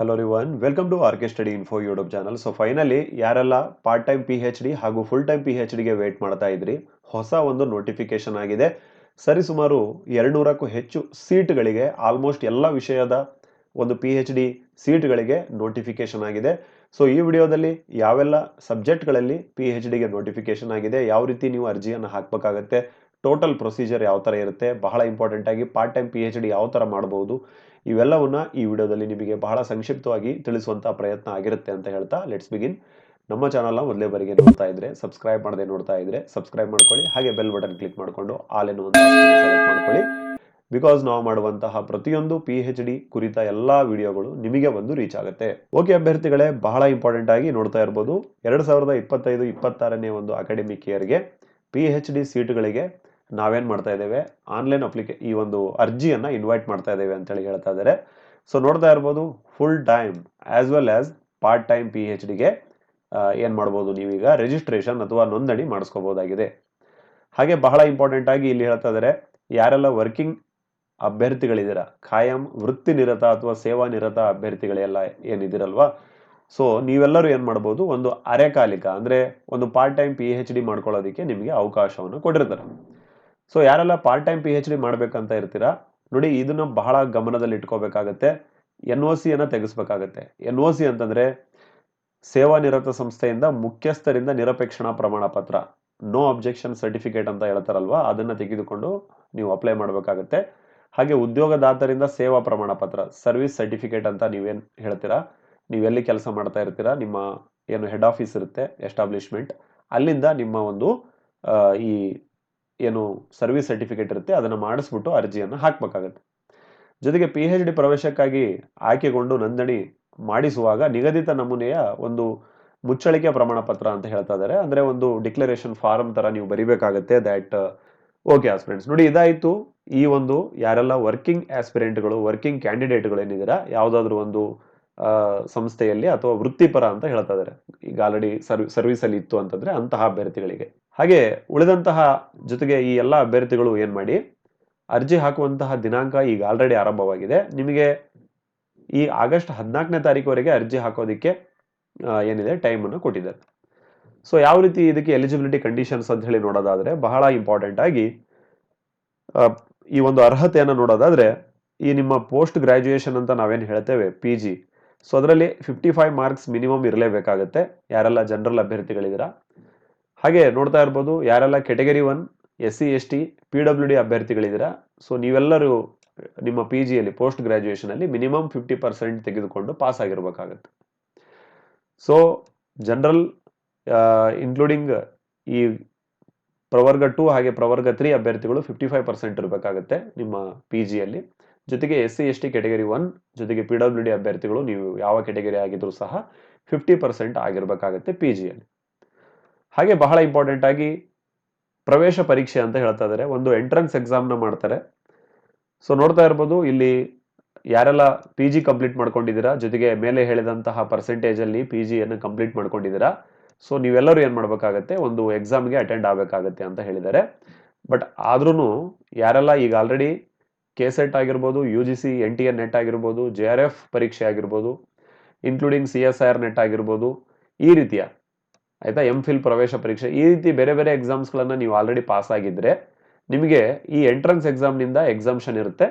Hello ರಿವನ್ welcome to R K study info YouTube channel so finally ಯಾರೆಲ್ಲ part time P H D ಹಾಗೂ full time P H ಡಿಗೆ wait ಮಾಡ್ತಾ ಇದ್ರಿ, ಹೊಸ ಒಂದು ನೋಟಿಫಿಕೇಶನ್ ಆಗಿದೆ. ಸರಿಸುಮಾರು ಎರಡುನೂರಕ್ಕೂ ಹೆಚ್ಚು ಸೀಟ್ಗಳಿಗೆ ಆಲ್ಮೋಸ್ಟ್ ಎಲ್ಲ ವಿಷಯದ ಒಂದು ಪಿ ಎಚ್ ಡಿ ಸೀಟ್ಗಳಿಗೆ ನೋಟಿಫಿಕೇಶನ್ ಆಗಿದೆ. ಸೊ ಈ ವಿಡಿಯೋದಲ್ಲಿ ಯಾವೆಲ್ಲ ಸಬ್ಜೆಕ್ಟ್ಗಳಲ್ಲಿ ಪಿ ಎಚ್ ಡಿಗೆ ನೋಟಿಫಿಕೇಶನ್ ಆಗಿದೆ, ಯಾವ ರೀತಿ ನೀವು ಅರ್ಜಿಯನ್ನು ಹಾಕಬೇಕಾಗತ್ತೆ ಟೋಟಲ್ ಪ್ರೊಸೀಜರ್ ಯಾವ ಥರ ಇರುತ್ತೆ, ಬಹಳ ಇಂಪಾರ್ಟೆಂಟ್ ಆಗಿ part time P H D ಯಾವ ಥರ ಮಾಡ್ಬೋದು ಇವೆಲ್ಲವನ್ನ ಈ ವಿಡಿಯೋದಲ್ಲಿ ನಿಮಗೆ ಬಹಳ ಸಂಕ್ಷಿಪ್ತವಾಗಿ ತಿಳಿಸುವಂತಹ ಪ್ರಯತ್ನ ಆಗಿರುತ್ತೆ ಅಂತ ಹೇಳ್ತಾ ಲೆಟ್ಸ್ ಬಿಗಿನ್ ನಮ್ಮ ಚಾನಲ್ನ ಮೊದಲೇ ಬಾರಿಗೆ ನೋಡ್ತಾ ಇದ್ರೆ ಸಬ್ಸ್ಕ್ರೈಬ್ ಮಾಡದೆ ನೋಡ್ತಾ ಇದ್ರೆ ಸಬ್ಸ್ಕ್ರೈಬ್ ಮಾಡ್ಕೊಳ್ಳಿ, ಹಾಗೆ ಬೆಲ್ ಬಟನ್ ಕ್ಲಿಕ್ ಮಾಡಿಕೊಂಡು ಆಲ್ ಸೆಲೆಕ್ಟ್ ಮಾಡ್ಕೊಳ್ಳಿ. ಬಿಕಾಸ್ ನಾವು ಮಾಡುವಂತಹ ಪ್ರತಿಯೊಂದು ಪಿ ಎಚ್ ಡಿ ಕುರಿತ ಎಲ್ಲಾ ವಿಡಿಯೋಗಳು ನಿಮಗೆ ಬಂದು ರೀಚ್ ಆಗುತ್ತೆ. ಓಕೆ ಅಭ್ಯರ್ಥಿಗಳೇ, ಬಹಳ ಇಂಪಾರ್ಟೆಂಟ್ ಆಗಿ ನೋಡ್ತಾ ಇರ್ಬೋದು. ಎರಡ್ ಸಾವಿರದ ಇಪ್ಪತ್ತೈದು, ಇಪ್ಪತ್ತಾರನೇ ಒಂದು ಅಕಾಡೆಮಿಕ್ ಇಯರ್ಗೆ ಪಿ ಎಚ್ ಡಿ ಸೀಟ್ಗಳಿಗೆ ನಾವೇನ್ ಮಾಡ್ತಾ ಇದ್ದೇವೆ? ಆನ್ಲೈನ್ ಅಪ್ಲಿಕೇ ಈ ಒಂದು ಅರ್ಜಿಯನ್ನು ಇನ್ವೈಟ್ ಮಾಡ್ತಾ ಇದ್ದೇವೆ ಅಂತೇಳಿ ಹೇಳ್ತಾ ಇದ್ದಾರೆ. ಸೊ ನೋಡ್ತಾ ಇರ್ಬೋದು full time as well as part time P H ಡಿಗೆ ಏನು ಮಾಡ್ಬೋದು ನೀವೀಗ? ರಿಜಿಸ್ಟ್ರೇಷನ್ ಅಥವಾ ನೋಂದಣಿ ಮಾಡಿಸ್ಕೋಬೋದಾಗಿದೆ. ಹಾಗೆ ಬಹಳ ಇಂಪಾರ್ಟೆಂಟ್ ಆಗಿ ಇಲ್ಲಿ ಹೇಳ್ತಾ ಇದ್ದಾರೆ, ಯಾರೆಲ್ಲ ವರ್ಕಿಂಗ್ ಅಭ್ಯರ್ಥಿಗಳಿದ್ದೀರಾ? ಖಾಯಂ, ವೃತ್ತಿ ನಿರತ ಅಥವಾ ಸೇವಾ ನಿರತ ಅಭ್ಯರ್ಥಿಗಳೆಲ್ಲ ಏನಿದಿರಲ್ವಾ ಸೊ ನೀವೆಲ್ಲರೂ ಏನು ಮಾಡ್ಬೋದು, ಒಂದು ಅರೆಕಾಲಿಕ, ಅಂದರೆ ಒಂದು part time P H D ಮಾಡ್ಕೊಳ್ಳೋದಕ್ಕೆ ನಿಮಗೆ ಅವಕಾಶವನ್ನು ಕೊಟ್ಟಿರ್ತಾರೆ. ಸೊ ಯಾರೆಲ್ಲ part time P H D ಮಾಡಬೇಕಂತ ಇರ್ತೀರಾ, ನೋಡಿ ಇದನ್ನ ಬಹಳ ಗಮನದಲ್ಲಿ ಇಟ್ಕೋಬೇಕಾಗತ್ತೆ. ಎನ್ ಒ ಸಿಯನ್ನು ತೆಗೆಸ್ಬೇಕಾಗತ್ತೆ. ಎನ್ ಒ ಸಿ ಅಂತಂದ್ರೆ ಸೇವಾ ನಿರತ ಸಂಸ್ಥೆಯಿಂದ ಮುಖ್ಯಸ್ಥರಿಂದ ನಿರಪೇಕ್ಷಣಾ ಪ್ರಮಾಣ ಪತ್ರ ನೋ ಅಬ್ಜೆಕ್ಷನ್ ಸರ್ಟಿಫಿಕೇಟ್ ಅಂತ ಹೇಳ್ತಾರಲ್ವಾ, ಅದನ್ನ ತೆಗೆದುಕೊಂಡು ನೀವು ಅಪ್ಲೈ ಮಾಡಬೇಕಾಗತ್ತೆ. ಹಾಗೆ ಉದ್ಯೋಗದಾತರಿಂದ ಸೇವಾ ಪ್ರಮಾಣ ಪತ್ರ ಸರ್ವಿಸ್ ಸರ್ಟಿಫಿಕೇಟ್ ಅಂತ ನೀವೇನು ಹೇಳ್ತೀರಾ ನೀವೆಲ್ಲಿ ಕೆಲಸ ಮಾಡ್ತಾ ಇರ್ತೀರಾ, ನಿಮ್ಮ ಏನು ಹೆಡ್ ಆಫೀಸ್ ಇರುತ್ತೆ ಎಸ್ಟಾಬ್ಲಿಷ್ಮೆಂಟ್ ಅಲ್ಲಿಂದ ನಿಮ್ಮ ಒಂದು ಈ ಏನು ಸರ್ವಿಸ್ ಸರ್ಟಿಫಿಕೇಟ್ ಇರುತ್ತೆ, ಅದನ್ನು ಮಾಡಿಸ್ಬಿಟ್ಟು ಅರ್ಜಿಯನ್ನು ಹಾಕಬೇಕಾಗತ್ತೆ. ಜೊತೆಗೆ ಪಿ ಎಚ್ ಡಿ ಪ್ರವೇಶಕ್ಕಾಗಿ ಆಯ್ಕೆಗೊಂಡು ನೋಂದಣಿ ಮಾಡಿಸುವಾಗ ನಿಗದಿತ ನಮೂನೆಯ ಒಂದು ಮುಚ್ಚಳಿಕೆ ಪ್ರಮಾಣ ಪತ್ರ ಅಂತ ಹೇಳ್ತಾ ಇದ್ದಾರೆ ಅಂದರೆ ಒಂದು ಡಿಕ್ಲರೇಷನ್ ಫಾರ್ಮ್ ಥರ ನೀವು ಬರಿಬೇಕಾಗತ್ತೆ ದ್ಯಾಟ್ ಓಕೆ ಆಸ್ಪಿರೆಂಟ್ಸ್ ನೋಡಿ, ಇದಾಯಿತು. ಈ ಒಂದು ಯಾರೆಲ್ಲ ವರ್ಕಿಂಗ್ ಆಸ್ಪಿರೆಂಟ್ಗಳು ವರ್ಕಿಂಗ್ ಕ್ಯಾಂಡಿಡೇಟ್ಗಳು ಏನಿದ್ದೀರಾ ಯಾವುದಾದ್ರೂ ಒಂದು ಸಂಸ್ಥೆಯಲ್ಲಿ ಅಥವಾ ವೃತ್ತಿಪರ ಅಂತ ಹೇಳ್ತಾ ಇದ್ದಾರೆ ಈಗ ಆಲ್ರೆಡಿ ಸರ್ವಿ ಸರ್ವಿಸ್ ಅಲ್ಲಿ ಇತ್ತು ಅಂತಂದ್ರೆ ಅಂತಹ ಅಭ್ಯರ್ಥಿಗಳಿಗೆ. ಹಾಗೆ ಉಳಿದಂತಹ ಜೊತೆಗೆ ಈ ಎಲ್ಲ ಅಭ್ಯರ್ಥಿಗಳು ಏನು ಮಾಡಿ, ಅರ್ಜಿ ಹಾಕುವಂತಹ ದಿನಾಂಕ ಈಗ ಆಲ್ರೆಡಿ ಆರಂಭವಾಗಿದೆ. ನಿಮಗೆ ಈ ಆಗಸ್ಟ್ ಹದಿನಾಲ್ಕನೇ ತಾರೀಕುವರೆಗೆ ಅರ್ಜಿ ಹಾಕೋದಕ್ಕೆ ಏನಿದೆ ಟೈಮನ್ನು ಕೊಟ್ಟಿದ್ದಾರೆ. ಸೊ ಯಾವ ರೀತಿ ಇದಕ್ಕೆ ಎಲಿಜಿಬಿಲಿಟಿ ಕಂಡೀಷನ್ಸ್ ಅಂತ ಹೇಳಿ ನೋಡೋದಾದ್ರೆ, ಬಹಳ ಇಂಪಾರ್ಟೆಂಟ್ ಆಗಿ ಈ ಒಂದು ಅರ್ಹತೆಯನ್ನು ನೋಡೋದಾದ್ರೆ, ಈ ನಿಮ್ಮ ಪೋಸ್ಟ್ ಗ್ರಾಜುಯೇಷನ್ ಅಂತ ನಾವೇನು ಹೇಳ್ತೇವೆ ಪಿ ಜಿ ಸೊ ಅದರಲ್ಲಿ ಫಿಫ್ಟಿ ಫೈವ್ ಮಾರ್ಕ್ಸ್ ಮಿನಿಮಮ್ ಇರಲೇಬೇಕಾಗತ್ತೆ. ಯಾರೆಲ್ಲ ಜನರಲ್ ಅಭ್ಯರ್ಥಿಗಳಿದ್ದೀರಾ? ಹಾಗೆ ನೋಡ್ತಾ ಇರ್ಬೋದು, ಯಾರೆಲ್ಲ category one S C S T P W D ಅಭ್ಯರ್ಥಿಗಳಿದ್ದೀರಾ? So ನೀವೆಲ್ಲರೂ ನಿಮ್ಮ ಪಿ ಜಿಯಲ್ಲಿ ಪೋಸ್ಟ್ ಗ್ರ್ಯಾಜುಯೇಷನಲ್ಲಿ ಮಿನಿಮಮ್ ಫಿಫ್ಟಿ ಪರ್ಸೆಂಟ್ ತೆಗೆದುಕೊಂಡು ಪಾಸ್ ಆಗಿರಬೇಕಾಗತ್ತೆ. ಸೊ ಜನರಲ್ ಇನ್ಕ್ಲೂಡಿಂಗ್ ಈ ಪ್ರವರ್ಗ ಟು ಹಾಗೆ ಪ್ರವರ್ಗ ತ್ರೀ ಅಭ್ಯರ್ಥಿಗಳು ಫಿಫ್ಟಿ ಫೈವ್ ಪರ್ಸೆಂಟ್ ಇರಬೇಕಾಗತ್ತೆ ನಿಮ್ಮ ಪಿ ಜಿಯಲ್ಲಿ ಜೊತೆಗೆ S C S T category one ಜೊತೆಗೆ ಪಿ ಡಬ್ಲ್ಯೂ ಡಿ ಅಭ್ಯರ್ಥಿಗಳು, ನೀವು ಯಾವ ಕೆಟಗರಿ ಆಗಿದ್ರೂ ಸಹ ಫಿಫ್ಟಿ ಪರ್ಸೆಂಟ್ ಆಗಿರಬೇಕಾಗುತ್ತೆ ಪಿ ಜಿಯಲ್ಲಿ ಹಾಗೆ ಬಹಳ ಇಂಪಾರ್ಟೆಂಟ್ ಆಗಿ ಪ್ರವೇಶ ಪರೀಕ್ಷೆ ಅಂತ ಹೇಳ್ತಾ ಇದ್ದಾರೆ ಒಂದು ಎಂಟ್ರೆನ್ಸ್ ಎಕ್ಸಾಮ್ನ ಮಾಡ್ತಾರೆ. ಸೊ ನೋಡ್ತಾ ಇರ್ಬೋದು, ಇಲ್ಲಿ ಯಾರೆಲ್ಲ ಪಿ ಜಿ ಕಂಪ್ಲೀಟ್ ಮಾಡ್ಕೊಂಡಿದ್ದೀರಾ, ಜೊತೆಗೆ ಮೇಲೆ ಹೇಳಿದಂತಹ ಪರ್ಸೆಂಟೇಜಲ್ಲಿ ಪಿ ಜಿಯನ್ನು ಕಂಪ್ಲೀಟ್ ಮಾಡ್ಕೊಂಡಿದ್ದೀರಾ ಸೊ ನೀವೆಲ್ಲರೂ ಏನು ಮಾಡಬೇಕಾಗತ್ತೆ, ಒಂದು ಎಕ್ಸಾಮ್ಗೆ ಅಟೆಂಡ್ ಆಗಬೇಕಾಗತ್ತೆ ಅಂತ ಹೇಳಿದ್ದಾರೆ. ಬಟ್ ಆದ್ರೂ ಯಾರೆಲ್ಲ ಈಗ ಆಲ್ರೆಡಿ ಕೆ ಸೆಟ್ ಆಗಿರ್ಬೋದು U G C N T N net ಆಗಿರ್ಬೋದು ಜೆ ಆರ್ ಎಫ್ ಪರೀಕ್ಷೆ ಆಗಿರ್ಬೋದು including C S I R net ಆಗಿರ್ಬೋದು, ಈ ರೀತಿಯ, ಆಯಿತಾ ಎಂ ಫಿಲ್ ಪ್ರವೇಶ ಪರೀಕ್ಷೆ, ಈ ರೀತಿ ಬೇರೆ ಬೇರೆ ಎಕ್ಸಾಮ್ಸ್ಗಳನ್ನು ನೀವು ಆಲ್ರೆಡಿ ಪಾಸ್ ಆಗಿದ್ರೆ, ನಿಮಗೆ ಈ ಎಂಟ್ರೆನ್ಸ್ ಎಕ್ಸಾಮ್ನಿಂದ ಎಕ್ಸಾಮ್ಷನ್ ಇರುತ್ತೆ.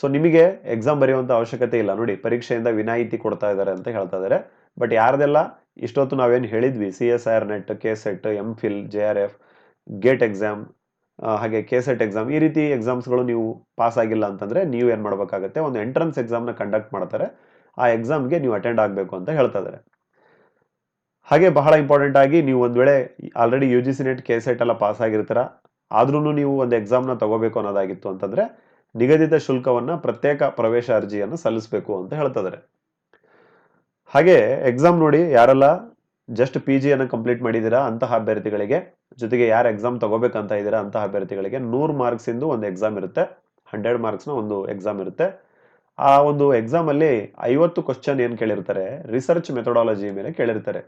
ಸೊ ನಿಮಗೆ ಎಕ್ಸಾಮ್ ಬರೆಯುವಂಥ ಅವಶ್ಯಕತೆ ಇಲ್ಲ. ನೋಡಿ, ಪರೀಕ್ಷೆಯಿಂದ ವಿನಾಯಿತಿ ಕೊಡ್ತಾ ಇದ್ದಾರೆ ಅಂತ ಹೇಳ್ತಾ ಇದ್ದಾರೆ. ಬಟ್ ಯಾರ್ದೆಲ್ಲ, ಇಷ್ಟೊತ್ತು ನಾವೇನು ಹೇಳಿದ್ವಿ C S I R net K set M phil J R F gate exam ಹಾಗೆ ಕೆ ಸೆಟ್ ಎಕ್ಸಾಮ್ ಈ ರೀತಿ ಎಕ್ಸಾಮ್ಸ್ಗಳು ನೀವು ಪಾಸ್ ಆಗಿಲ್ಲ ಅಂತಂದ್ರೆ ನೀವು ಏನು ಮಾಡಬೇಕಾಗತ್ತೆ? ಒಂದು ಎಂಟ್ರೆನ್ಸ್ ಎಕ್ಸಾಮ್ನ ಕಂಡಕ್ಟ್ ಮಾಡ್ತಾರೆ. ಆ ಎಕ್ಸಾಮ್ಗೆ ನೀವು ಅಟೆಂಡ್ ಆಗಬೇಕು ಅಂತ ಹೇಳ್ತಾ ಇದ್ದಾರೆ ಹಾಗೆ ಬಹಳ ಇಂಪಾರ್ಟೆಂಟ್ ಆಗಿ ನೀವು ಒಂದ್ ವೇಳೆ already U G C net K set ಎಲ್ಲ ಪಾಸ್ ಆಗಿರ್ತೀರ ಆದ್ರೂ ನೀವು ಒಂದು ಎಕ್ಸಾಮ್ನ ತಗೋಬೇಕು ಅನ್ನೋದಾಗಿತ್ತು ಅಂತಂದ್ರೆ ನಿಗದಿತ ಶುಲ್ಕವನ್ನ ಪ್ರತ್ಯೇಕ ಪ್ರವೇಶ ಅರ್ಜಿಯನ್ನು ಸಲ್ಲಿಸಬೇಕು ಅಂತ ಹೇಳ್ತಾ ಇದ್ದಾರೆ ಹಾಗೆ ಎಕ್ಸಾಮ್ ನೋಡಿ ಯಾರೆಲ್ಲ ಜಸ್ಟ್ ಪಿ ಜಿಯನ್ನು ಕಂಪ್ಲೀಟ್ ಮಾಡಿದ್ದೀರಾ ಅಂತಹ ಅಭ್ಯರ್ಥಿಗಳಿಗೆ, ಜೊತೆಗೆ ಯಾರು ಎಕ್ಸಾಮ್ ತಗೋಬೇಕಂತ ಇದ್ದೀರಾ ಅಂತಹ ಅಭ್ಯರ್ಥಿಗಳಿಗೆ ನೂರು ಮಾರ್ಕ್ಸ್ ಇಂದು ಒಂದು ಎಕ್ಸಾಮ್ ಇರುತ್ತೆ ಹಂಡ್ರೆಡ್ ಮಾರ್ಕ್ಸ್ನ ಒಂದು ಎಕ್ಸಾಮ್ ಇರುತ್ತೆ. ಆ ಒಂದು ಎಕ್ಸಾಮ್ ಅಲ್ಲಿ ಐವತ್ತು ಕ್ವಶನ್ ಏನು ಕೇಳಿರ್ತಾರೆ? ರಿಸರ್ಚ್ ಮೆಥಡಾಲಜಿ ಮೇಲೆ ಕೇಳಿರ್ತಾರೆ.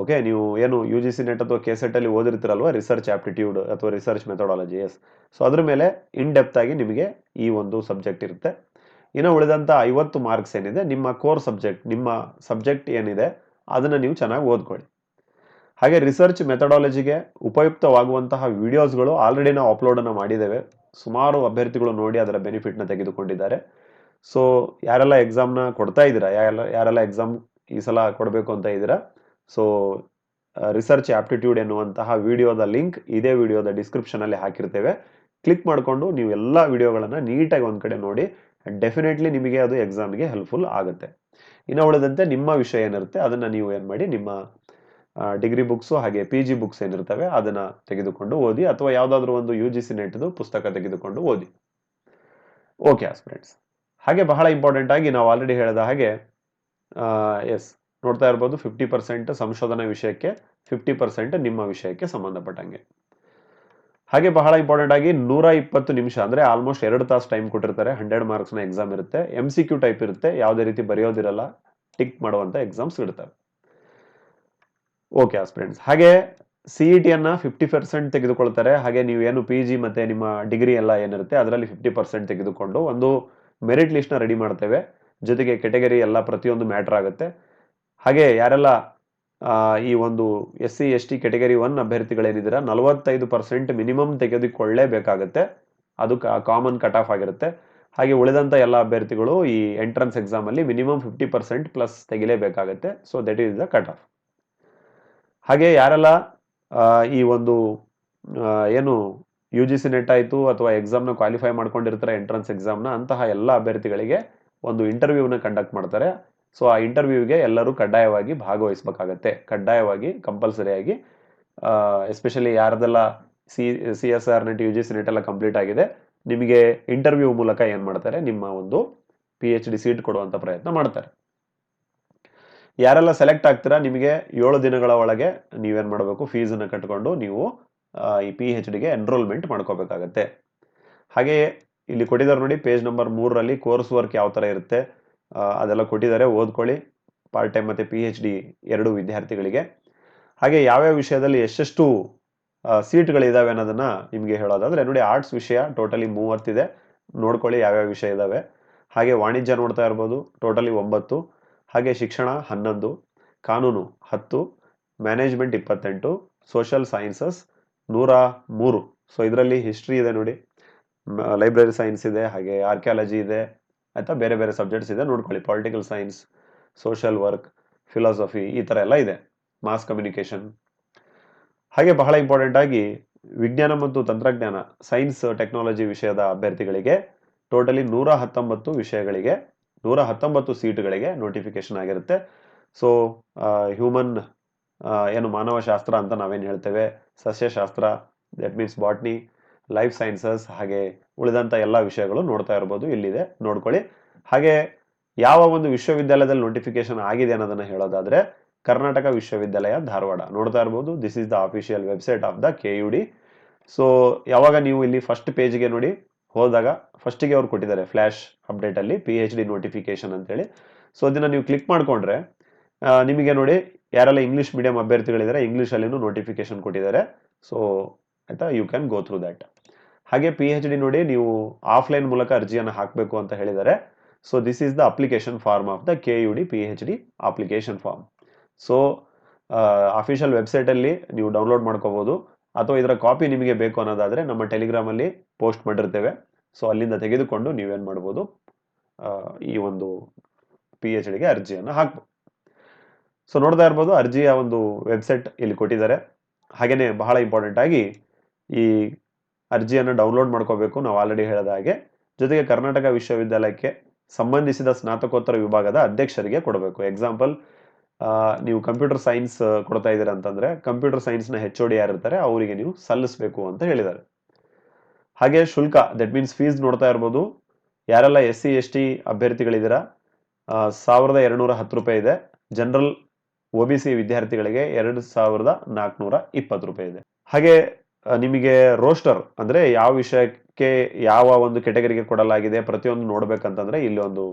ಓಕೆ ನೀವು ಏನು ಯು ಜಿ ಸಿ ನೆಟ್ ಅಥವಾ ಕೆ ಸೆಟ್ ಅಲ್ಲಿ ಓದಿರ್ತೀರಲ್ವಾ? ರಿಸರ್ಚ್ ಆಪ್ಟಿಟ್ಯೂಡ್ ಅಥವಾ ರಿಸರ್ಚ್ ಮೆಥಡಾಲಜಿ ಎಸ್ ಸೊ ಅದ್ರ ಮೇಲೆ ಇನ್ ಡೆಪ್ತ್ ಆಗಿ ನಿಮಗೆ ಈ ಒಂದು ಸಬ್ಜೆಕ್ಟ್ ಇರುತ್ತೆ. ಇನ್ನು ಉಳಿದಂಥ ಐವತ್ತು ಮಾರ್ಕ್ಸ್ ಏನಿದೆ, ನಿಮ್ಮ ಕೋರ್ ಸಬ್ಜೆಕ್ಟ್ ನಿಮ್ಮ ಸಬ್ಜೆಕ್ಟ್ ಏನಿದೆ ಅದನ್ನು ನೀವು ಚೆನ್ನಾಗಿ ಓದ್ಕೊಳ್ಳಿ. ಹಾಗೆ ರಿಸರ್ಚ್ ಮೆಥಡಾಲಜಿಗೆ ಉಪಯುಕ್ತವಾಗುವಂತಹ ವಿಡಿಯೋಸ್ಗಳು ಆಲ್ರೆಡಿ ನಾವು ಅಪ್ಲೋಡನ್ನು ಮಾಡಿದ್ದೇವೆ. ಸುಮಾರು ಅಭ್ಯರ್ಥಿಗಳು ನೋಡಿ ಅದರ ಬೆನಿಫಿಟ್ನ ತೆಗೆದುಕೊಂಡಿದ್ದಾರೆ. ಸೊ ಯಾರೆಲ್ಲ ಎಕ್ಸಾಮ್ನ ಕೊಡ್ತಾ ಇದ್ದೀರಾ? ಯಾರೆಲ್ಲ ಯಾರೆಲ್ಲ ಎಕ್ಸಾಮ್ ಈ ಸಲ ಕೊಡಬೇಕು ಅಂತ ಇದ್ದೀರಾ? ಸೊ ರಿಸರ್ಚ್ ಆಪ್ಟಿಟ್ಯೂಡ್ ಎನ್ನುವಂತಹ ವಿಡಿಯೋದ ಲಿಂಕ್ ಇದೇ ವಿಡಿಯೋದ ಡಿಸ್ಕ್ರಿಪ್ಷನಲ್ಲಿ ಹಾಕಿರ್ತೇವೆ. ಕ್ಲಿಕ್ ಮಾಡಿಕೊಂಡು ನೀವು ಎಲ್ಲ ವಿಡಿಯೋಗಳನ್ನು ನೀಟಾಗಿ ಒಂದು ಕಡೆ ನೋಡಿ ಡೆಫಿನೆಟ್ಲಿ ನಿಮಗೆ ಅದು ಎಕ್ಸಾಮ್ಗೆ ಹೆಲ್ಪ್ಫುಲ್ ಆಗುತ್ತೆ. ಇನ್ನು ಉಳಿದಂತೆ ನಿಮ್ಮ ವಿಷಯ ಏನಿರುತ್ತೆ ಅದನ್ನು ನೀವು ಏನು ಮಾಡಿ ನಿಮ್ಮ ಡಿಗ್ರಿ ಬುಕ್ಸು ಹಾಗೆ ಪಿ ಜಿ ಬುಕ್ಸ್ ಏನಿರ್ತವೆ ಅದನ್ನು ತೆಗೆದುಕೊಂಡು ಓದಿ ಅಥವಾ ಯಾವುದಾದ್ರೂ ಒಂದು ಯು ಜಿ ಸಿ ನೆಟ್ದು ಪುಸ್ತಕ ತೆಗೆದುಕೊಂಡು ಓದಿ. ಓಕೆ ಆಸ್ಪಿರೆಂಟ್ಸ್ ಹಾಗೆ ಬಹಳ ಇಂಪಾರ್ಟೆಂಟ್ ಆಗಿ ನಾವು ಆಲ್ರೆಡಿ ಹೇಳಿದ ಹಾಗೆ ಎಸ್ ನೋಡ್ತಾ ಇರ್ಬೋದು ಫಿಫ್ಟಿ ಪರ್ಸೆಂಟ್ ಸಂಶೋಧನಾ ವಿಷಯಕ್ಕೆ ಫಿಫ್ಟಿ ಪರ್ಸೆಂಟ್ ನಿಮ್ಮ ವಿಷಯಕ್ಕೆ ಸಂಬಂಧಪಟ್ಟಂಗೆ. ಹಾಗೆ ಬಹಳ ಇಂಪಾರ್ಟೆಂಟ್ ಆಗಿ ನೂರ ಇಪ್ಪತ್ತು ನಿಮಿಷ, ಅಂದ್ರೆ ಆಲ್ಮೋಸ್ಟ್ ಎರಡು ತಾಸು ಟೈಮ್ ಕೊಟ್ಟಿರ್ತಾರೆ. ಹಂಡ್ರೆಡ್ನ ಎಕ್ಸಾಮ್ ಇರುತ್ತೆ. ಎಂ ಸಿ ಕ್ಯೂ ಟೈಪ್ ಇರುತ್ತೆ. ಯಾವುದೇ ರೀತಿ ಬರೆಯೋದಿರಲ್ಲ ಟಿಕ್ ಮಾಡುವಂತ ಎಕ್ಸಾಮ್ಸ್ ಇರ್ತವೆ ಓಕೆ ಫ್ರೆಂಡ್ಸ್ ಹಾಗೆ ಸಿ ಇ ಟಿಯನ್ನ ಫಿಫ್ಟಿ ಪರ್ಸೆಂಟ್ ತೆಗೆದುಕೊಳ್ತಾರೆ. ಹಾಗೆ ನೀವು ಏನು ಪಿ ಜಿ ಮತ್ತೆ ನಿಮ್ಮ ಡಿಗ್ರಿ ಎಲ್ಲ ಏನಿರುತ್ತೆ, ಅದರಲ್ಲಿ ಫಿಫ್ಟಿ ಪರ್ಸೆಂಟ್ ತೆಗೆದುಕೊಂಡು ಒಂದು ಮೆರಿಟ್ ಲಿಸ್ಟ್ನ ರೆಡಿ ಮಾಡ್ತೇವೆ. ಜೊತೆಗೆ ಕೆಟಗರಿ ಎಲ್ಲ ಪ್ರತಿಯೊಂದು ಮ್ಯಾಟರ್ ಆಗುತ್ತೆ. ಹಾಗೆ ಯಾರೆಲ್ಲ ಈ ಒಂದು S C S T category one ಅಭ್ಯರ್ಥಿಗಳೇನಿದ್ದೀರಾ, ನಲವತ್ತೈದು ಪರ್ಸೆಂಟ್ ಮಿನಿಮಮ್ ತೆಗೆದುಕೊಳ್ಳೇಬೇಕಾಗುತ್ತೆ. ಅದು ಕಾಮನ್ ಕಟ್ ಆಫ್ ಆಗಿರುತ್ತೆ. ಹಾಗೆ ಉಳಿದಂಥ ಎಲ್ಲ ಅಭ್ಯರ್ಥಿಗಳು ಈ ಎಂಟ್ರೆನ್ಸ್ ಎಕ್ಸಾಮಲ್ಲಿ minimum fifty percent plus ತೆಗಿಲೇಬೇಕಾಗುತ್ತೆ. So that is the cut off ಹಾಗೆ ಯಾರೆಲ್ಲ ಈ ಒಂದು ಏನು ಯು ಜಿ ಸಿ ನೆಟ್ ಆಯಿತು ಅಥವಾ ಎಕ್ಸಾಮ್ನ ಕ್ವಾಲಿಫೈ ಮಾಡ್ಕೊಂಡಿರ್ತಾರೆ ಎಂಟ್ರೆನ್ಸ್ ಎಕ್ಸಾಮ್ನ ಅಂತಹ ಎಲ್ಲ ಅಭ್ಯರ್ಥಿಗಳಿಗೆ ಒಂದು ಇಂಟರ್ವ್ಯೂನ ಕಂಡಕ್ಟ್ ಮಾಡ್ತಾರೆ. ಸೊ ಆ ಇಂಟರ್ವ್ಯೂಗೆ ಎಲ್ಲರೂ ಕಡ್ಡಾಯವಾಗಿ ಭಾಗವಹಿಸಬೇಕಾಗತ್ತೆ. ಕಡ್ಡಾಯವಾಗಿ ಕಂಪಲ್ಸರಿಯಾಗಿ especially ಯಾರ್ದೆಲ್ಲ C C S R net U G C net ಎಲ್ಲ ಕಂಪ್ಲೀಟ್ ಆಗಿದೆ, ನಿಮಗೆ ಇಂಟರ್ವ್ಯೂ ಮೂಲಕ ಏನು ಮಾಡ್ತಾರೆ? ನಿಮ್ಮ ಒಂದು ಪಿ ಎಚ್ ಡಿ ಸೀಟ್ ಕೊಡುವಂಥ ಪ್ರಯತ್ನ ಮಾಡ್ತಾರೆ. ಯಾರೆಲ್ಲ ಸೆಲೆಕ್ಟ್ ಆಗ್ತೀರಾ? ನಿಮಗೆ ಏಳು ದಿನಗಳ ಒಳಗೆ ನೀವೇನು ಮಾಡಬೇಕು? ಫೀಸನ್ನು ಕಟ್ಕೊಂಡು ನೀವು ಈ ಪಿ ಎಚ್ ಡಿಗೆ ಎನ್ರೋಲ್ಮೆಂಟ್ ಮಾಡ್ಕೋಬೇಕಾಗತ್ತೆ. ಹಾಗೆಯೇ, ಇಲ್ಲಿ ಕೊಟ್ಟಿದ್ದಾರೆ ನೋಡಿ ಪೇಜ್ ನಂಬರ್ ಮೂರರಲ್ಲಿ ಕೋರ್ಸ್ ವರ್ಕ್ ಯಾವ ಥರ ಇರುತ್ತೆ? ಅದೆಲ್ಲ ಕೊಟ್ಟಿದ್ದಾರೆ. ಓದ್ಕೊಳ್ಳಿ. ಪಾರ್ಟ್ ಟೈಮ್ ಮತ್ತು ಪಿ ಎಚ್ ಡಿ ಎರಡು ವಿದ್ಯಾರ್ಥಿಗಳಿಗೆ. ಹಾಗೆ ಯಾವ್ಯಾವ ವಿಷಯದಲ್ಲಿ ಎಷ್ಟೆಷ್ಟು ಸೀಟ್ಗಳಿದ್ದಾವೆ ಅನ್ನೋದನ್ನು ನಿಮಗೆ ಹೇಳೋದಾದರೆ, ನೋಡಿ ಆರ್ಟ್ಸ್ ವಿಷಯ ಟೋಟಲಿ ಮೂವತ್ತಿದೆ ನೋಡ್ಕೊಳ್ಳಿ ಯಾವ್ಯಾವ ವಿಷಯ ಇದ್ದಾವೆ ಹಾಗೆ ವಾಣಿಜ್ಯ ನೋಡ್ತಾ ಇರ್ಬೋದು ಟೋಟಲಿ ಒಂಬತ್ತು. ಹಾಗೆ ಶಿಕ್ಷಣ ಹನ್ನೊಂದು. ಕಾನೂನು ಹತ್ತು. ಮ್ಯಾನೇಜ್ಮೆಂಟ್ ಇಪ್ಪತ್ತೆಂಟು. ಸೋಷಲ್ ಸೈನ್ಸಸ್ ನೂರ ಮೂರು. ಸೊ ಇದರಲ್ಲಿ ಹಿಸ್ಟ್ರಿ ಇದೆ ನೋಡಿ. ಲೈಬ್ರರಿ ಸೈನ್ಸ್ ಇದೆ, ಹಾಗೆ ಆರ್ಕಿಯಾಲಜಿ ಇದೆ. ಆಯ್ತಾ? ಬೇರೆ ಬೇರೆ ಸಬ್ಜೆಕ್ಟ್ಸ್ ಇದೆ, ನೋಡ್ಕೊಳ್ಳಿ. Political science social work philosophy ಈ ಥರ ಎಲ್ಲ ಇದೆ. ಮಾಸ್ ಕಮ್ಯುನಿಕೇಷನ್ ಹಾಗೆ ಬಹಳ ಇಂಪಾರ್ಟೆಂಟ್ ಆಗಿ ವಿಜ್ಞಾನ ಮತ್ತು ತಂತ್ರಜ್ಞಾನ ಸೈನ್ಸ್ ಟೆಕ್ನಾಲಜಿ ವಿಷಯದ ಅಭ್ಯರ್ಥಿಗಳಿಗೆ ಟೋಟಲಿ ನೂರ ಹತ್ತೊಂಬತ್ತು ವಿಷಯಗಳಿಗೆ, ನೂರ ಹತ್ತೊಂಬತ್ತು ಸೀಟ್ಗಳಿಗೆ ನೋಟಿಫಿಕೇಶನ್ ಆಗಿರುತ್ತೆ. ಸೊ ಹ್ಯೂಮನ್ ಏನು ಮಾನವಶಾಸ್ತ್ರ ಅಂತ ನಾವೇನು ಹೇಳ್ತೇವೆ? ಸಸ್ಯಶಾಸ್ತ್ರ that means botany life sciences ಹಾಗೆ ಉಳಿದಂಥ ಎಲ್ಲ ವಿಷಯಗಳು ನೋಡ್ತಾ ಇರ್ಬೋದು, ಇಲ್ಲಿದೆ, ನೋಡ್ಕೊಳ್ಳಿ. ಹಾಗೆ ಯಾವ ಒಂದು ವಿಶ್ವವಿದ್ಯಾಲಯದಲ್ಲಿ ನೋಟಿಫಿಕೇಶನ್ ಆಗಿದೆ ಅನ್ನೋದನ್ನ ಹೇಳೋದಾದ್ರೆ, ಕರ್ನಾಟಕ ವಿಶ್ವವಿದ್ಯಾಲಯ ಧಾರವಾಡ. ನೋಡ್ತಾ ಇರ್ಬೋದು this is the official website of the K U D so ಯಾವಾಗ ನೀವು ಇಲ್ಲಿ ಫಸ್ಟ್ ಪೇಜ್ಗೆ ನೋಡಿ, ಹೋದಾಗ ಫಸ್ಟಿಗೆ ಅವ್ರು ಕೊಟ್ಟಿದ್ದಾರೆ ಫ್ಲ್ಯಾಶ್ ಅಪ್ಡೇಟಲ್ಲಿ ಪಿ ಎಚ್ ಡಿ ನೋಟಿಫಿಕೇಶನ್ ಅಂತೇಳಿ. ಸೊ ಅದನ್ನ ನೀವು ಕ್ಲಿಕ್ ಮಾಡಿಕೊಂಡ್ರೆ ನಿಮಗೆ ನೋಡಿ, ಯಾರೆಲ್ಲ ಇಂಗ್ಲೀಷ್ ಮೀಡಿಯಂ ಅಭ್ಯರ್ಥಿಗಳಿದ್ದಾರೆ ಇಂಗ್ಲೀಷಲ್ಲಿನೂ ನೋಟಿಫಿಕೇಶನ್ ಕೊಟ್ಟಿದ್ದಾರೆ. ಸೊ ಆಯ್ತಾ? You can go through that ಹಾಗೆ ಪಿ ಎಚ್ ಡಿ ನೋಡಿ ನೀವು ಆಫ್ಲೈನ್ ಮೂಲಕ ಅರ್ಜಿಯನ್ನು ಹಾಕಬೇಕು ಅಂತ ಹೇಳಿದ್ದಾರೆ. So this is the application form of the K U D P H D application form so official ವೆಬ್ಸೈಟಲ್ಲಿ ನೀವು ಡೌನ್ಲೋಡ್ ಮಾಡ್ಕೋಬೋದು. ಅಥವಾ ಇದರ ಕಾಪಿ ನಿಮಗೆ ಬೇಕು ಅನ್ನೋದಾದರೆ ನಮ್ಮ ಟೆಲಿಗ್ರಾಮಲ್ಲಿ ಪೋಸ್ಟ್ ಮಾಡಿರ್ತೇವೆ. ಸೊ ಅಲ್ಲಿಂದ ತೆಗೆದುಕೊಂಡು ನೀವೇನು ಮಾಡ್ಬೋದು? ಈ ಒಂದು ಪಿ ಎಚ್ ಡಿಗೆ ಅರ್ಜಿಯನ್ನು ಹಾಕ್ಬೋದು ಸೊ ನೋಡ್ತಾ ಇರ್ಬೋದು ಅರ್ಜಿಯ ಒಂದು ವೆಬ್ಸೈಟ್ ಇಲ್ಲಿ ಕೊಟ್ಟಿದ್ದಾರೆ. ಹಾಗೆಯೇ ಬಹಳ ಇಂಪಾರ್ಟೆಂಟ್ ಆಗಿ ಈ ಅರ್ಜಿಯನ್ನು ಡೌನ್ಲೋಡ್ ಮಾಡ್ಕೋಬೇಕು. ನಾವು ಆಲ್ರೆಡಿ ಹೇಳಿದ ಹಾಗೆ. ಜೊತೆಗೆ ಕರ್ನಾಟಕ ವಿಶ್ವವಿದ್ಯಾಲಯಕ್ಕೆ ಸಂಬಂಧಿಸಿದ ಸ್ನಾತಕೋತ್ತರ ವಿಭಾಗದ ಅಧ್ಯಕ್ಷರಿಗೆ ಕೊಡಬೇಕು. ಎಕ್ಸಾಂಪಲ್ ನೀವು ಕಂಪ್ಯೂಟರ್ ಸೈನ್ಸ್ ಕೊಡ್ತಾ ಇದ್ದೀರಾ ಅಂತಂದರೆ ಕಂಪ್ಯೂಟರ್ ಸೈನ್ಸ್ನ ಹೆಚ್ ಓ ಡಿ ಯಾರಿರ್ತಾರೆ ಅವರಿಗೆ ನೀವು ಸಲ್ಲಿಸಬೇಕು ಅಂತ ಹೇಳಿದ್ದಾರೆ. ಹಾಗೆ ಶುಲ್ಕ ದಟ್ ಮೀನ್ಸ್ ಫೀಸ್ ನೋಡ್ತಾ ಇರ್ಬೋದು. ಯಾರೆಲ್ಲ ಎಸ್ ಸಿ ಎಸ್ ಟಿ ಅಭ್ಯರ್ಥಿಗಳಿದ್ದೀರಾ ಸಾವಿರದ ಎರಡುನೂರ ಹತ್ತು ರೂಪಾಯಿ ಇದೆ. ಜನರಲ್ ಒ ಬಿ ಸಿ ವಿದ್ಯಾರ್ಥಿಗಳಿಗೆ ಎರಡು ಸಾವಿರದ ನಾಲ್ಕುನೂರ ಇಪ್ಪತ್ತು ರೂಪಾಯಿ ಇದೆ. ಹಾಗೆ ನಿಮಗೆ ರೋಸ್ಟರ್ ಅಂದ್ರೆ ಯಾವ ವಿಷಯಕ್ಕೆ ಯಾವ ಒಂದು ಕೆಟಗರಿಗೆ ಕೊಡಲಾಗಿದೆ ಪ್ರತಿಯೊಂದು ನೋಡ್ಬೇಕಂತಂದ್ರೆ ಇಲ್ಲಿ ಒಂದು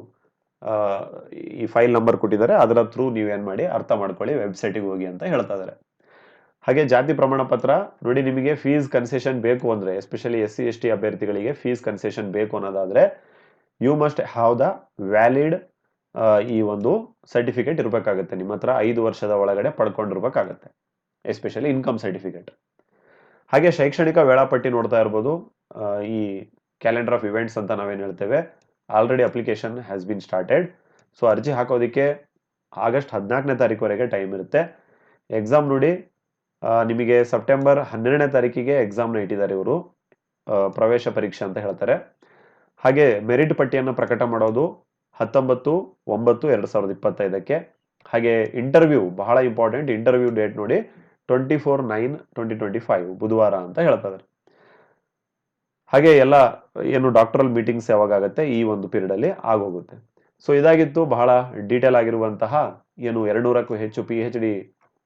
ಈ ಫೈಲ್ ನಂಬರ್ ಕೊಟ್ಟಿದ್ದಾರೆ. ಅದರ ಥ್ರೂ ನೀವೇನು ಮಾಡಿ ಅರ್ಥ ಮಾಡ್ಕೊಳ್ಳಿ ವೆಬ್ಸೈಟಿಗೆ ಹೋಗಿ ಅಂತ ಹೇಳ್ತಾ ಇದ್ದಾರೆ. ಹಾಗೆ ಜಾತಿ ಪ್ರಮಾಣ ಪತ್ರ ನೋಡಿ ನಿಮಗೆ ಫೀಸ್ ಕನ್ಸೆಷನ್ ಬೇಕು ಅಂದ್ರೆ especially S C S T ಅಭ್ಯರ್ಥಿಗಳಿಗೆ ಫೀಸ್ ಕನ್ಸೆಷನ್ ಬೇಕು ಅನ್ನೋದಾದ್ರೆ you must have the valid ಈ ಒಂದು ಸರ್ಟಿಫಿಕೇಟ್ ಇರಬೇಕಾಗುತ್ತೆ. ನಿಮ್ಮ ಹತ್ರ ಐದು ವರ್ಷದ ಒಳಗಡೆ ಪಡ್ಕೊಂಡಿರ್ಬೇಕಾಗತ್ತೆ. ಎಸ್ಪೆಷಲಿ ಇನ್ಕಮ್ ಸರ್ಟಿಫಿಕೇಟ್ ಹಾಗೆ ಶೈಕ್ಷಣಿಕ ವೇಳಾಪಟ್ಟಿ ನೋಡ್ತಾ ಇರ್ಬೋದು. ಈ ಕ್ಯಾಲೆಂಡರ್ ಆಫ್ ಇವೆಂಟ್ಸ್ ಅಂತ ನಾವೇನು ಹೇಳ್ತೇವೆ already application has been started so ಅರ್ಜಿ ಹಾಕೋದಕ್ಕೆ ಆಗಸ್ಟ್ ಹದಿನಾಲ್ಕನೇ ತಾರೀಕುವರೆಗೆ ಟೈಮ್ ಇರುತ್ತೆ. ಎಕ್ಸಾಮ್ ನೋಡಿ ನಿಮಗೆ ಸೆಪ್ಟೆಂಬರ್ ಹನ್ನೆರಡನೇ ತಾರೀಕಿಗೆ ಎಕ್ಸಾಮ್ನ ಇಟ್ಟಿದ್ದಾರೆ ಇವರು. ಪ್ರವೇಶ ಪರೀಕ್ಷೆ ಅಂತ ಹೇಳ್ತಾರೆ. ಹಾಗೆ ಮೆರಿಟ್ ಪಟ್ಟಿಯನ್ನು ಪ್ರಕಟ ಮಾಡೋದು ಹತ್ತೊಂಬತ್ತು, ಒಂಬತ್ತು, ಎರಡು ಸಾವಿರದ ಇಪ್ಪತ್ತೈದಕ್ಕೆ. ಹಾಗೆ ಇಂಟರ್ವ್ಯೂ ಬಹಳ ಇಂಪಾರ್ಟೆಂಟ್ ಇಂಟರ್ವ್ಯೂ ಡೇಟ್ ನೋಡಿ twenty four nine twenty twenty five ಬುಧವಾರ ಅಂತ ಹೇಳ್ತಾರೆ. ಹಾಗೆ ಎಲ್ಲ, ಏನು ಡಾಕ್ಟರಲ್ ಮೀಟಿಂಗ್ಸ್ ಯಾವಾಗ ಆಗುತ್ತೆ? ಈ ಒಂದು ಪೀರಿಯಡ್ ಅಲ್ಲಿ ಆಗೋಗುತ್ತೆ. ಸೊ ಇದಾಗಿತ್ತು ಬಹಳ ಡೀಟೇಲ್ ಆಗಿರುವಂತಹ ಏನು ಎರಡ್ನೂರಕ್ಕೂ ಹೆಚ್ಚು ಪಿ ಎಚ್ ಡಿ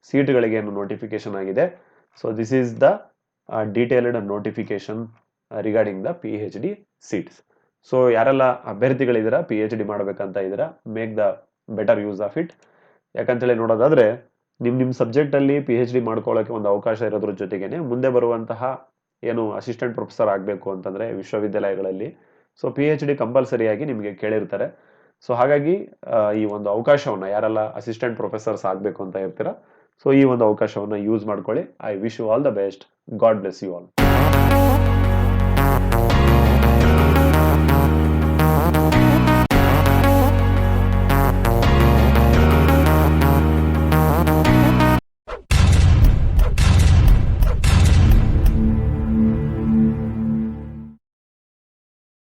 ಸೀಟ್ಗಳಿಗೆ ಏನು ನೋಟಿಫಿಕೇಶನ್ ಆಗಿದೆ. So this is the detailed notification regarding the P H D seats so ಯಾರೆಲ್ಲ ಅಭ್ಯರ್ಥಿಗಳಿದ್ದೀರಾ ಪಿ ಎಚ್ ಡಿ ಮಾಡ್ಬೇಕಂತ ಇದ್ದೀರಾ make the better use of it ಯಾಕಂತೇಳಿ ನೋಡೋದಾದ್ರೆ ನಿಮ್ ನಿಮ್ಮ ಸಬ್ಜೆಕ್ಟ್ ಅಲ್ಲಿ ಪಿ ಎಚ್ ಡಿ ಮಾಡ್ಕೊಳ್ಳೋಕೆ ಒಂದು ಅವಕಾಶ ಇರೋದ್ರ ಜೊತೆಗೇನೆ ಮುಂದೆ ಬರುವಂತಹ ಏನು ಅಸಿಸ್ಟೆಂಟ್ ಪ್ರೊಫೆಸರ್ ಆಗಬೇಕು ಅಂತಂದ್ರೆ ವಿಶ್ವವಿದ್ಯಾಲಯಗಳಲ್ಲಿ. ಸೊ ಪಿ ಎಚ್ ಡಿ ಕಂಪಲ್ಸರಿಯಾಗಿ ನಿಮಗೆ ಕೇಳಿರ್ತಾರೆ. ಸೊ ಹಾಗಾಗಿ ಈ ಒಂದು ಅವಕಾಶವನ್ನು ಯಾರೆಲ್ಲ ಅಸಿಸ್ಟೆಂಟ್ ಪ್ರೊಫೆಸರ್ಸ್ ಆಗಬೇಕು ಅಂತ ಇರ್ತೀರಾ ಸೊ ಈ ಒಂದು ಅವಕಾಶವನ್ನು ಯೂಸ್ ಮಾಡ್ಕೊಳ್ಳಿ. I wish you all the best God bless you all